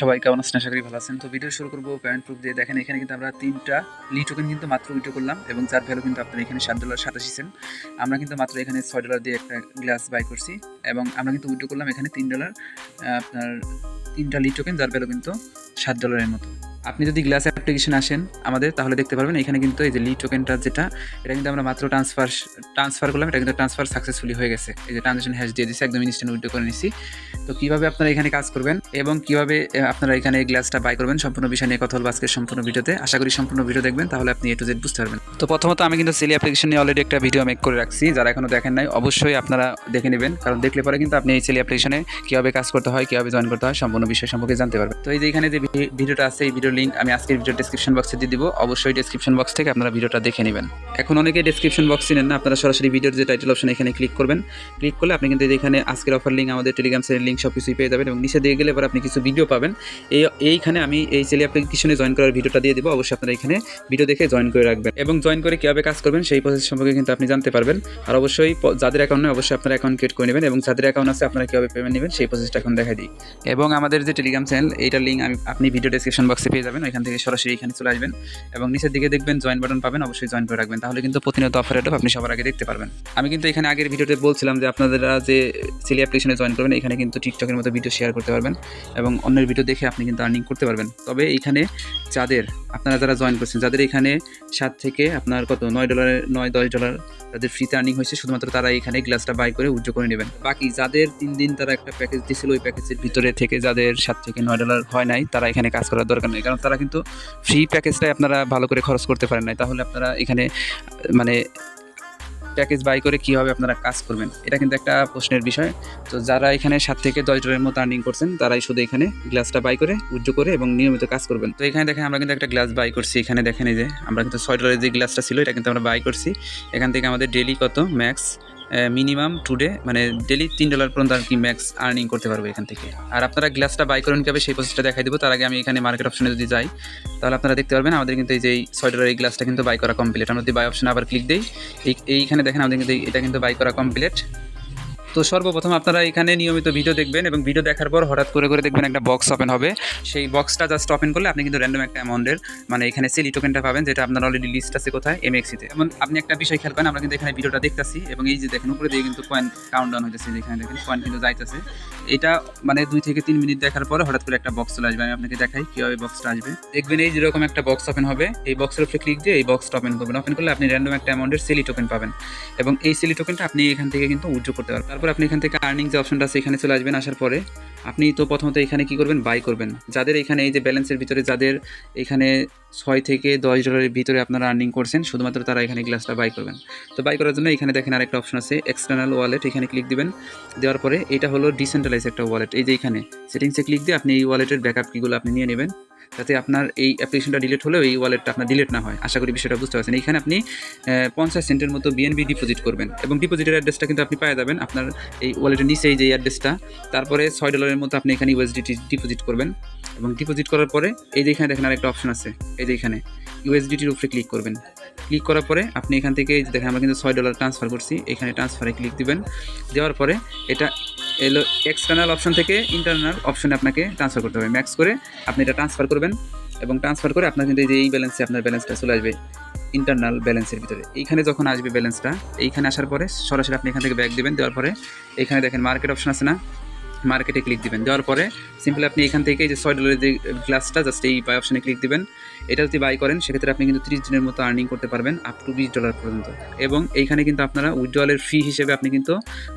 সবাই কেমন আছেন? আশা করি ভালো আছেন। তো ভিডিও শুরু করব প্যান্ট প্রুফ দিয়ে। দেখেন, এখানে কিন্তু আমরা তিনটা লি টোকেন কিন্তু মাত্র উইড্রো করলাম এবং যার ভ্যালু কিন্তু আপনার এখানে সাত ডলার সাতাশি সেন্ট আমরা কিন্তু মাত্র এখানে ছয় ডলার দিয়ে একটা গ্লাস বাই করছি এবং আমরা কিন্তু উইড্রো করলাম এখানে তিন ডলার আপনার তিনটা লি টোকেন যার ভ্যালু কিন্তু সাত ডলারের মতো। আপনি যদি গ্লাস অ্যাপ্লিকেশন আসেন আমাদের, তাহলে দেখতে পারবেন এখানে কিন্তু এই যে লি টোকেনটা যেটা, এটা কিন্তু আমরা মাত্র ট্রান্সফার ট্রান্সফার করলাম, এটা কিন্তু ট্রান্সফার সাকসেসফুলি হয়ে গেছে। এই যে ট্রানজেকশন হ্যাশ দিয়ে দিচ্ছে একদম ইনস্ট্যান্ট উইড্রো করে নিচ্ছি তো কীভাবে আপনারা এখানে কাজ করবেন এবং কীভাবে আপনারা এখানে গ্লাসটা বাই করবেন, সম্পূর্ণ বিষয় নিয়ে কথা বলব আজকের সম্পূর্ণ ভিডিওতে। আশা করি সম্পূর্ণ ভিডিও দেখবেন, তাহলে আপনি এ টু জেড বুঝতে পারবেন। তো প্রথমত আমি কিন্তু সেলি অ্যাপ্লিকেশন নিয়ে অলরেডি একটা ভিডিও মেক করে রাখছি। যারা এখনও দেখেন নাই, অবশ্যই আপনারা দেখে নেবেন। কারণ দেখলে পরে কিন্তু আপনি এই সেলি অ্যাপ্লিকেশনে কীভাবে কাজ করতে হয়, কীভাবে জয়েন করতে হয়, সম্পূর্ণ বিষয় সম্পর্কে জানতে পারবেন। তো এই যে এখানে যে ভিডিওটা আছে, এই ভিডিও লিঙ্ক আমি আজকের ভিডিও ডেসক্রিপশন বক্সে দিয়ে দিব। অবশ্যই ডেসক্রিপশন বক্স থেকে আপনারা ভিডিওটা দেখে নেবেন। এখন অনেকে ডেসক্রিপশন বক্স চিনেন না, আপনারা সরাসরি ভিডিওর যে টাইটেল অপশন এখানে ক্লিক করবেন। ক্লিক করলে আপনি কিন্তু এখানে আজকের অফার লিঙ্ক আমাদের টেলিগ্রাম চ্যানেল লিঙ্ক সব কিছুই পেয়ে যাবেন এবং নিচে দিয়ে গেলে এবার আপনি কিছু ভিডিও পাবেন। এই এইখানে আমি এই সেলি অ্যাপ্লিকেশনে জয়েন করার ভিডিওটা দিয়ে দেবো। অবশ্যই আপনারা এখানে ভিডিও দেখে জয়েন করে রাখবেন। এবং জয়েন করে কীভাবে কাজ করবেন, সেই প্রসেস সম্পর্কে কিন্তু আপনি জানতে পারবেন। আর অবশ্যই যাদের অ্যাকাউন্ট নেই, অবশ্যই আপনার অ্যাকাউন্ট ক্রিয়েট করে নেবেন এবং যাদের অ্যাকাউন্ট আছে, আপনারা কীভাবে পেমেন্ট নেবেন, সেই প্রসেসটা এখন দেখা দিই। এবং আমাদের যে টেলিগ্রাম চ্যানেল এইটার লিঙ্ক আমি আপনি ভিডিও ডেসক্রিপশন বক্সে পেয়ে যাবেন, ওইখান থেকে সরাসরি এখানে চলে আসবেন। এবং নিচের দিকে দেখবেন জয়েন বাটন পাবেন, অবশ্যই জয়েন করে রাখবেন। তাহলে কিন্তু প্রতিনিয়ত অফার আপনি সবার আগে দেখতে পারবেন। আমি কিন্তু এখানে আগের ভিডিওতে বলছিলাম যে আপনারা যে সিলি অ্যাপ্লিকেশনে জয়েন করবেন, এখানে কিন্তু টিকটকের মতো ভিডিও শেয়ার করতে পারবেন এবং অন্যের ভিডিও দেখে আপনি কিন্তু আর্নিং করতে পারবেন। তবে এইখানে যাদের, আপনারা যারা জয়েন করছেন, যাদের এখানে সাত থেকে আপনার কত? নয় ডলারের নয়, দশ ডলার তাদের ফ্রিতে আর্নিং হয়েছে। শুধুমাত্র তারা এখানে গ্লাসটা বাই করে উজ্জ্ব করে নেবেন। বাকি যাদের তিন দিন তারা একটা প্যাকেজ দিয়েছিল ওই প্যাকেজের ভিতরে থেকে যাদের সাত থেকে নয় ডলার হয় নাই, তারা এখানে কাজ করার দরকার নেই। কারণ তারা কিন্তু ফ্রি প্যাকেজটাই আপনারা ভালো করে খরচ করতে পারেন নাই। তাহলে আপনারা এখানে মানে প্যাকেজ বাই করে কীভাবে আপনারা কাজ করবেন, এটা কিন্তু একটা প্রশ্নের বিষয়। তো যারা এখানে সাত থেকে দশ ডলারের মতো আর্নিং করছেন, তারাই শুধু এখানে গ্লাসটা বাই করে উজ্জ্ব করে এবং নিয়মিত কাজ করবেন। তো এখানে দেখেন আমরা কিন্তু একটা গ্লাস বাই করছি, এখানে দেখেন এই যে, আমরা কিন্তু ছয় ডলারের যে গ্লাসটা ছিল, এটা কিন্তু আমরা বাই করছি। এখান থেকে আমাদের ডেলি কত? ম্যাক্স মিনিমাম টুডে মানে ডেলি তিন ডলার পর্যন্ত আর কি ম্যাক্স আর্নিং করতে পারব এখান থেকে। আর আপনারা গ্লাসটা বাই করেন কীভাবে সেই প্রসেসটা দেখাই দেবো। তার আগে আমি এখানে মার্কেট অপশনে যদি যাই, তাহলে আপনারা দেখতে পারবেন আমাদের কিন্তু এই যে ছয় ডলার এই গ্লাসটা কিন্তু বাই করা কমপ্লিট আমরা যদি বাই অপশনে আবার ক্লিক দিই, এই, এইখানে দেখেন আমাদের কিন্তু এটা কিন্তু বাই করা কমপ্লিট তো সর্বপ্রথম আপনারা এখানে নিয়মিত ভিডিও দেখবেন এবং ভিডিও দেখার পর হঠাৎ করে করে দেখবেন একটা বক্স ওপেন হবে। সেই বক্সটা জাস্ট ওপেন করলে আপনি কিন্তু র্যান্ডম একটা অ্যামাউন্টের মানে এখানে সেলি টোকেনটা পাবেন, যেটা আপনার অলরেডি লিস্ট আছে কোথায়? এমএক্সিতে যেমন আপনি একটা বিষয় খেয়াল করেন, আমরা কিন্তু এখানে ভিডিওটা দেখতেছি এবং এই যে দেখেন, উপরে দিয়ে কিন্তু কয়েন কাউন্ট ডাউন হইতেছে যেখানে দেখেন কয়েন কিন্তু যাইতেছে। এটা মানে দুই থেকে তিন মিনিট দেখার পরে হঠাৎ করে একটা বক্স চলে আসবে, আমি আপনাকে দেখাই কীভাবে বক্সটা আসবে। দেখবেন এই যেরকম একটা বক্স ওপেন হবে, এই বক্সের উপরে ক্লিক দিয়ে এই বক্সটা ওপেন করবেন। ওপেন করলে আপনি র্যান্ডম একটা অ্যামাউন্টের সেলি টোকেন পাবেন। এবং এই সেলি টোকেনটা আপনি এখান থেকে কিন্তু উইথড্র করতে পারবেন। তারপর আপনি এখান থেকে আর্নিং যে অপশনটা আছে এখানে চলে আসবেন, আসার পরে আপনি তো প্রথমত এখানে কি করবেন? বাই করবেন। যাদের এখানে এই যে ব্যালেন্সের ভিতরে, যাদের এখানে ছয় থেকে দশ ডলারের ভিতরে আপনারা আর্নিং করছেন, শুধুমাত্র তারা এখানে গ্লাসটা বাই করবেন। তো বাই করার জন্য এখানে দেখেন আরেকটা অপশন আছে এক্সটার্নাল ওয়ালেট এখানে ক্লিক দিবেন। দেওয়ার পরে এটা হলো ডিসেন্ট্রালাইজ একটা ওয়ালেট এই যে এখানে সেটিংসে ক্লিক দিয়ে আপনি এই ওয়ালেটের ব্যাকআপ কিগুলো আপনি নিয়ে নেবেন। যাতে আপনার এই অ্যাপ্লিকেশনটা ডিলিট হলেও এই ওয়ালেটটা আপনার ডিলিট না হয়। আশা করি বিষয়টা বুঝতে পারছেন। এখানে আপনি পঞ্চাশ সেন্টের মতো বিএনবি ডিপোজিট করবেন এবং ডিপোজিটের অ্যাড্রেসটা কিন্তু আপনি পেয়ে যাবেন। আপনার এই ওয়ালেটের নিচে এই যে অ্যাড্রেসটা তারপরে ছয় ডলারের মতো আপনি এখানে ইউএসডিটি ডিপোজিট করবেন এবং ডিপোজিট করার পরে এই যে এখানে দেখেন আরেকটা অপশন আছে, এই যে এখানে ইউএসডিটির উপরে ক্লিক করবেন। ক্লিক করার পরে আপনি এখান থেকে দেখেন আমরা কিন্তু ছয় ডলার ট্রান্সফার করছি, এখানে ট্রান্সফারে ক্লিক দিবেন। দেওয়ার পরে এটা এলো এক্সটার্নাল অপশন থেকে ইন্টারনাল অপশনে আপনাকে ট্রান্সফার করতে হবে। ম্যাক্স করে আপনি এটা ট্রান্সফার করবেন এবং ট্রান্সফার করে আপনার কিন্তু এই ব্যালেন্সে আপনার ব্যালেন্সটা চলে আসবে ইন্টারনাল ব্যালেন্সের ভিতরে। এইখানে যখন আসবে ব্যালেন্সটা এইখানে আসার পরে সরাসরি আপনি এখান থেকে ব্যাক দেবেন, দেওয়ার পরে এখানে দেখেন মার্কেট অপশন আছে না? মার্কেটে ক্লিক দিবেন। দেওয়ার পরে সিম্পলি আপনি এখান থেকে যে ছয় ডলারের যে গ্লাসটা জাস্ট এই বাই অপশানে ক্লিক দিবেন। এটা যদি বাই করেন, সেক্ষেত্রে আপনি কিন্তু তিরিশ দিনের মতো আর্নিং করতে পারবেন আপ টু বিশ ডলার পর্যন্ত। এবং এইখানে কিন্তু আপনারা উইথড্রলের ফি হিসেবে আপনি কিন্তু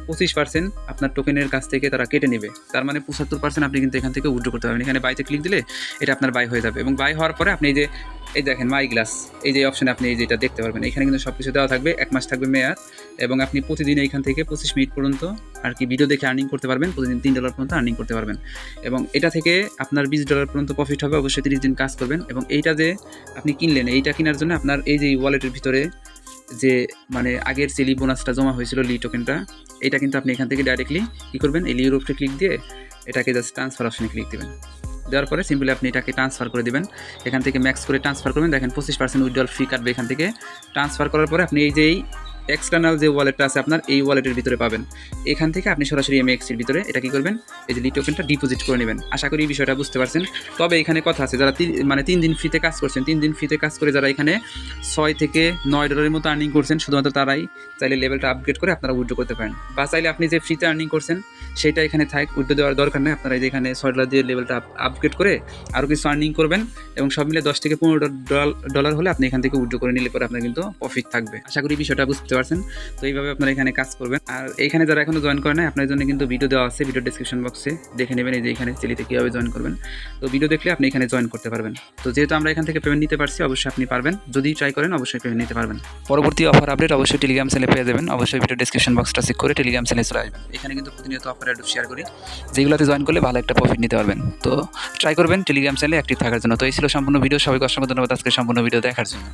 পঁচিশ পার্সেন্ট আপনার টোকেনের কাছ থেকে তারা কেটে নেবে। তার মানে পঁচাত্তর পার্সেন্ট আপনি কিন্তু এখান থেকে উইথড্র করতে পারবেন। এখানে বাইতে ক্লিক দিলে এটা আপনার বাই হয়ে যাবে। এবং বাই হওয়ার পরে আপনি যে এই দেখেন মাই গ্লাস এই যে অপশনে আপনি এই যেটা দেখতে পারবেন, এখানে কিন্তু সব কিছু দেওয়া থাকবে, এক মাস থাকবে মেয়াদ, এবং আপনি প্রতিদিন এইখান থেকে পঁচিশ মিনিট পর্যন্ত আর কি ভিডিও দেখে আর্নিং করতে পারবেন, প্রতিদিন তিন ডলার পর্যন্ত আর্নিং করতে পারবেন। এবং এটা থেকে আপনার বিশ ডলার পর্যন্ত প্রফিট হবে, অবশ্যই তিরিশ দিন কাজ করবেন, এবং এইটা যে আপনি কিনলেন, এইটা কেনার জন্য আপনার এই যে ওয়ালেটের ভিতরে যে মানে আগের সেলি বোনাসটা জমা হয়েছিল লি টোকেনটা এটা কিন্তু আপনি এখান থেকে ডাইরেক্টলি কী করবেন, এই লিওর উপরে ক্লিক দিয়ে এটাকে জাস্ট ট্রান্সফার অপশনে ক্লিক দিবেন। দেওয়ার পরে সিম্পলি আপনি এটাকে ট্রান্সফার করে দেবেন। এখান থেকে ম্যাক্স করে ট্রান্সফার করবেন। দেখেন পঁচিশ পার্সেন্ট উইড্রল ফ্রি কাটবে এখান থেকে। ট্রান্সফার করার পরে আপনি এই যে এই এক্সটার্নাল যে ওয়ালেটটা আছে আপনার, এই ওয়ালেটের ভিতরে পাবেন। এখান থেকে আপনি সরাসরি এমএক্সির ভিতরে এটা কি করবেন? এই যে লি টোকেনটা ডিপোজিট করে নেবেন। আশা করি এই বিষয়টা বুঝতে পারছেন। তবে এখানে কথা আছে, যারা মানে তিন দিন ফ্রিতে কাজ করছেন, তিন দিন ফ্রিতে কাজ করে যারা এখানে ছয় থেকে নয় ডলারের মতো আর্নিং করছেন, শুধুমাত্র তারাই চাইলে লেভেলটা আপগ্রেড করে আপনারা উইড্রো করতে পারেন। বা চাইলে আপনি যে ফ্রিতে আর্নিং করছেন, সেটা এখানে থাক উইড্রো দেওয়ার দরকার নেই। আপনারা এই যে এখানে ছয় ডলার দিয়ে লেভেলটা আপগ্রেড করে আরও কিছু আর্নিং করবেন এবং সব মিলে দশ থেকে পনেরো ডলার হলে আপনি এখান থেকে উইড্রো করে নিলে পরে আপনার কিন্তু প্রফিট থাকবে। আশা করি বিষয়টা বুঝতে পারছেন? তো এইভাবে আপনারা এখানে কাজ করবেন। আর এখানে যারা এখনও জয়েন করেন নাই আপনার জন্য কিন্তু ভিডিও দেওয়া আছে ভিডিও ডিসক্রিপশন বক্সে দেখে নেবেন এই যে এখানে চিলিতে কীভাবে জয়েন করবেন। তো ভিডিও দেখলে আপনি এখানে জয়েন করতে পারবেন। তো যেহেতু আমরা এখান থেকে পেমেন্ট নিতে পারছি, অবশ্যই আপনি পারবেন। যদি ট্রাই করেন, অবশ্যই পেমেন্ট নিতে পারবেন। পরবর্তী অফার আপডেট অবশ্যই টেলিগ্রাম সেলে পেয়ে যাবেন। অবশ্যই ভিডিও ডিসক্রিপশন বক্সটা চেক করে টেলিগ্রাম সেলে চলে আসবেন। এখানে কিন্তু প্রতিনিয়ত অফার অ্যাড শেয়ার করি। যেগুলোতে জয়েন করলে ভালো একটা প্রফিট নিতে পারবেন। তো ট্রাই করবেন টেলিগ্রাম চ্যানেলে অ্যাক্টিভ থাকার জন্য। তো এই ছিল সম্পূর্ণ ভিডিও সবাইকে অসংখ্য ধন্যবাদ আজকে সম্পূর্ণ ভিডিও দেখার জন্য।